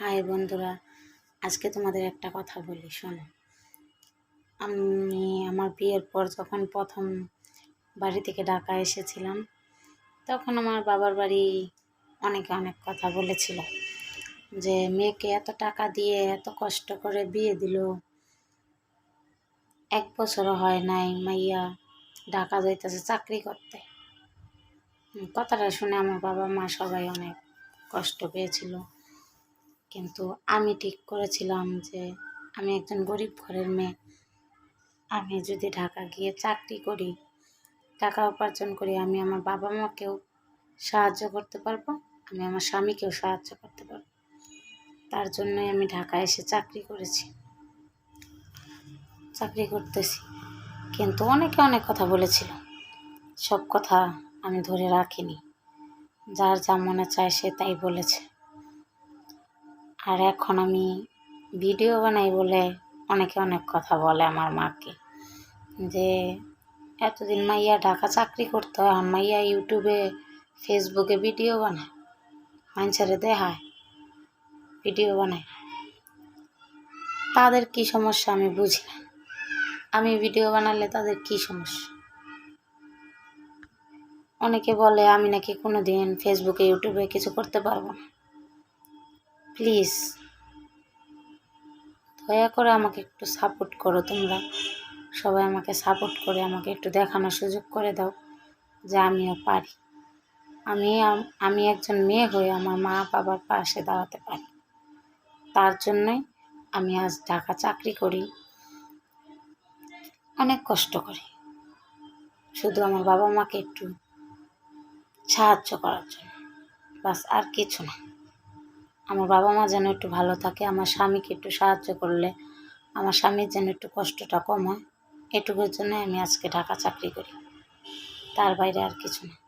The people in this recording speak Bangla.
হাই বন্ধুরা, আজকে তোমাদের একটা কথা বলি, শোনো। আমি আমার বিয়ের পর যখন প্রথম বাড়ি থেকে ঢাকা এসেছিলাম, তখন আমার বাবার বাড়ি অনেকে অনেক কথা বলেছিল যে, মেয়েকে এত টাকা দিয়ে এত কষ্ট করে বিয়ে দিল, এক বছরও হয় নাই মাইয়া ঢাকা যাইতেছে চাকরি করতে। কথাটা শুনে আমার বাবা মা সবাই অনেক কষ্ট পেয়েছিল। কিন্তু আমি ঠিক করেছিলাম যে আমি একজন গরিব ঘরের মেয়ে। আমি যদি ঢাকা গিয়ে চাকরি করি, টাকা উপার্জন করি, আমি আমার বাবা মাকেও সাহায্য করতে পারব, আমি আমার স্বামীকেও সাহায্য করতে পারব। তার জন্যই আমি ঢাকায় এসে চাকরি করেছি। চাকরি করতেছি। কিন্তু অনেকে অনেক কথা বলেছিল। সব কথা আমি ধরে রাখিনি। যার যা মনে চায় সে তাই বলেছে। আর এখন আমি ভিডিও বানাই বলে অনেকে অনেক কথা বলে আমার মাকে, যে এতদিন মাইয়া ঢাকা চাকরি করতে হয় মাইয়া ইউটিউবে, ফেসবুকে ভিডিও বানায়, মানুষের দেখায়, ভিডিও বানায়। তাদের কি সমস্যা আমি বুঝি না। আমি ভিডিও বানালে তাদের কি সমস্যা? অনেকে বলে, আমি নাকি কোনো দিন ফেসবুকে, ইউটিউবে কিছু করতে পারব না। প্লিজ, দয়া করে আমাকে একটু সাপোর্ট করো তোমরা। সবাই আমাকে সাপোর্ট করে, আমাকে একটু দেখানোর সুযোগ করে দাও যে আমিও পারি। আমি আমি একজন মেয়ে হয়ে আমার মা বাবার পাশে দাঁড়াতে পারি। তার জন্যই আমি আজ ঢাকা চাকরি করি। অনেক কষ্ট করি। শুধু আমার বাবা মাকে একটু সাহায্য করার জন্য। বাস আর কিছু না। আমার বাবা মা যেন একটু ভালো থাকে, আমার স্বামীকে একটু সাহায্য করলে আমার স্বামীর যেন একটু কষ্টটা কম হয়, এটুকুর জন্য আমি আজকে ঢাকা চাকরি করি। তার বাইরে আর কিছু না।